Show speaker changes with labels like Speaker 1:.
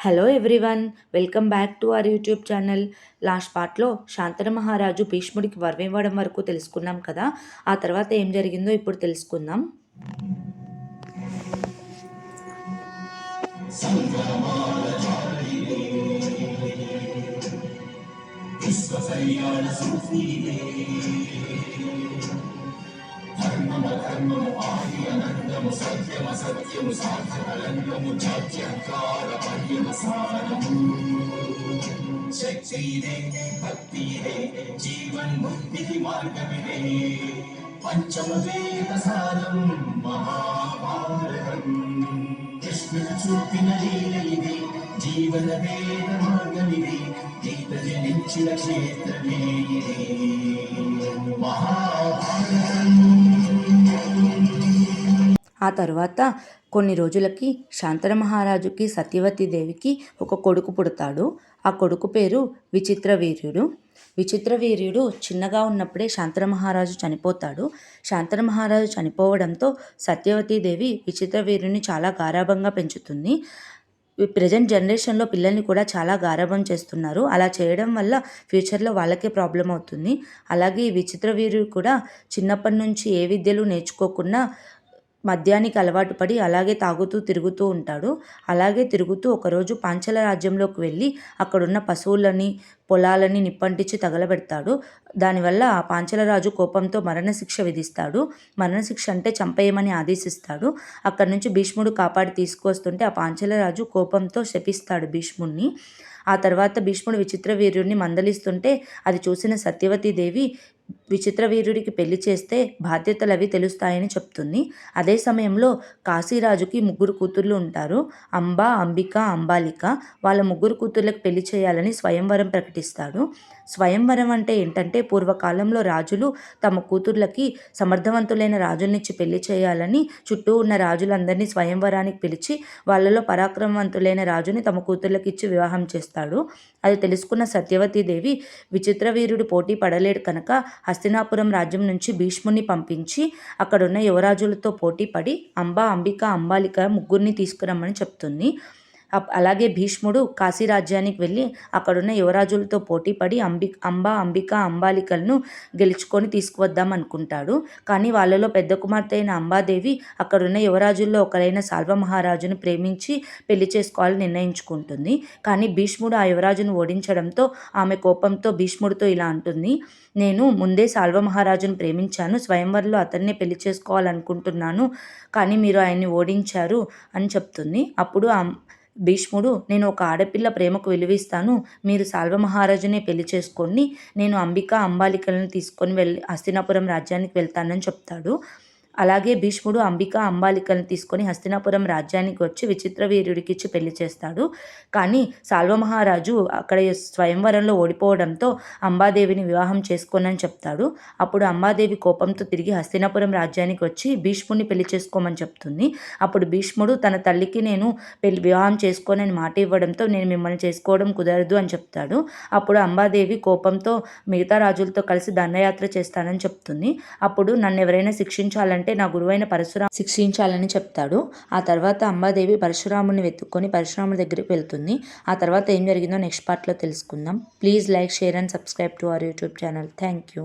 Speaker 1: Hello everyone welcome back to our YouTube channel last పార్ట్లో శాంతన మహారాజు భీష్ముడికి వరమివ్వడం వరకు తెలుసుకున్నాం కదా. ఆ తర్వాత ఏం జరిగిందో ఇప్పుడు తెలుసుకుందాం.
Speaker 2: ధర్మము అనంతము సత్యమ సత్యము సాధ్యమలంగము జాత్యంకార పర్యవసానము శక్తి ఇదే భక్తి ఇదే జీవన్ ముక్తికి మార్గమిదే పంచమ వేద సారం మహాభారతం కృష్ణుడు చూపిన లీల ఇది జీవన వేద మార్గమిది గీత జనించిన క్షేత్రమే ఇదే
Speaker 1: తర్వాత కొన్ని రోజులకి శాంతన మహారాజుకి సత్యవతి దేవికి ఒక కొడుకు పుడతాడు. ఆ కొడుకు పేరు విచిత్ర వీర్యుడు. విచిత్ర వీర్యుడు చిన్నగా ఉన్నప్పుడే శాంతన మహారాజు చనిపోతాడు. శాంతన మహారాజు చనిపోవడంతో సత్యవతి దేవి విచిత్ర వీర్యుని చాలా గారాభంగా పెంచుతుంది. ప్రజెంట్ జనరేషన్లో పిల్లల్ని కూడా చాలా గారాభం చేస్తున్నారు. అలా చేయడం వల్ల ఫ్యూచర్లో వాళ్ళకే ప్రాబ్లం అవుతుంది. అలాగే ఈ విచిత్ర వీరుడు కూడా చిన్నప్పటి నుంచి ఏ విద్యలు నేర్చుకోకుండా మద్యానికి అలవాటు పడి అలాగే తాగుతూ తిరుగుతూ ఉంటాడు. అలాగే తిరుగుతూ ఒకరోజు పాంచల రాజ్యంలోకి వెళ్ళి అక్కడున్న పశువులని పొలాలని నిప్పంటించి తగలబెడతాడు. దానివల్ల ఆ పాంచలరాజు కోపంతో మరణశిక్ష విధిస్తాడు. మరణశిక్ష అంటే చంపేయమని ఆదేశిస్తాడు. అక్కడి నుంచి భీష్ముడు కాపాడి తీసుకొస్తుంటే ఆ పాంచలరాజు కోపంతో శపిస్తాడు భీష్ముణ్ణి. ఆ తర్వాత భీష్ముడు విచిత్ర వీర్యుడిని మందలిస్తుంటే అది చూసిన సత్యవతీదేవి విచిత్ర వీరుడికి పెళ్ళి చేస్తే బాధ్యతలు అవి తెలుస్తాయని చెప్తుంది. అదే సమయంలో కాశీరాజుకి ముగ్గురు కూతుర్లు ఉంటారు. అంబ అంబిక అంబాలిక. వాళ్ళ ముగ్గురు కూతుర్లకు పెళ్ళి చేయాలని స్వయంవరం ప్రకటిస్తాడు. స్వయంవరం అంటే ఏంటంటే పూర్వకాలంలో రాజులు తమ కూతుర్లకి సమర్థవంతులైన రాజునిచ్చి పెళ్ళి చేయాలని చుట్టూ ఉన్న రాజులందరినీ స్వయంవరానికి పిలిచి వాళ్ళలో పరాక్రమవంతులైన రాజుని తమ కూతుర్లకి ఇచ్చి వివాహం చేస్తాడు. అది తెలుసుకున్న సత్యవతీదేవి విచిత్రవీరుడు పోటీ పడలేడు కనుక హస్తినాపురం రాజ్యం నుంచి భీష్ముని పంపించి అక్కడున్న యువరాజులతో పోటీ పడి అంబా అంబిక అంబాలిక ముగ్గురిని తీసుకురమ్మని చెప్తుంది. అలాగే భీష్ముడు కాశీ రాజ్యానికి వెళ్ళి అక్కడున్న యువరాజులతో పోటీపడి అంబి అంబ అంబిక అంబాలికలను గెలుచుకొని తీసుకువద్దాం అనుకుంటాడు. కానీ వాళ్ళలో పెద్ద కుమార్తె అయిన అంబాదేవి అక్కడున్న యువరాజుల్లో ఒకరైన సాల్వ మహారాజును ప్రేమించి పెళ్ళి చేసుకోవాలని నిర్ణయించుకుంటుంది. కానీ భీష్ముడు ఆ యువరాజును ఓడించడంతో ఆమె కోపంతో భీష్ముడితో ఇలా అంటుంది. నేను ముందే సాల్వ మహారాజును ప్రేమించాను స్వయంవరంలో అతన్నే పెళ్ళి చేసుకోవాలనుకుంటున్నాను కానీ మీరు ఆయన్ని ఓడించారు అని చెప్తుంది. అప్పుడు భీష్ముడు నేను ఒక ఆడపిల్ల ప్రేమకు విలువిస్తాను. మీరు సాల్వ మహారాజునే పెళ్ళి చేసుకోండి. నేను అంబిక అంబాలికలను తీసుకొని వెళ్ళి హస్తినాపురం రాజ్యానికి వెళ్తానని చెప్తాడు. అలాగే భీష్ముడు అంబిక అంబాలికలను తీసుకొని హస్తినాపురం రాజ్యానికి వచ్చి విచిత్ర వీరుడికి ఇచ్చి పెళ్ళి చేస్తాడు. కానీ సాల్వమహారాజు అక్కడ స్వయంవరంలో ఓడిపోవడంతో అంబాదేవిని వివాహం చేసుకోనని చెప్తాడు. అప్పుడు అంబాదేవి కోపంతో తిరిగి హస్తినాపురం రాజ్యానికి వచ్చి భీష్ముడిని పెళ్ళి చేసుకోమని చెప్తుంది. అప్పుడు భీష్ముడు తన తల్లికి నేను పెళ్ళి వివాహం చేసుకోనని మాట ఇవ్వడంతో నేను మిమ్మల్ని చేసుకోవడం కుదరదు అని చెప్తాడు. అప్పుడు అంబాదేవి కోపంతో మిగతా రాజులతో కలిసి దండయాత్ర చేస్తానని చెప్తుంది. అప్పుడు నన్ను ఎవరైనా శిక్షించాలని అంటే నా గురువైన పరశురాము శిక్షించాలని చెప్తాడు. ఆ తర్వాత అంబాదేవి పరశురాముని వెతుక్కొని పరశురాముడి దగ్గరికి వెళ్తుంది. ఆ తర్వాత ఏం జరిగిందో నెక్స్ట్ పార్ట్లో తెలుసుకుందాం. Please like share and subscribe to our YouTube channel. Thank you.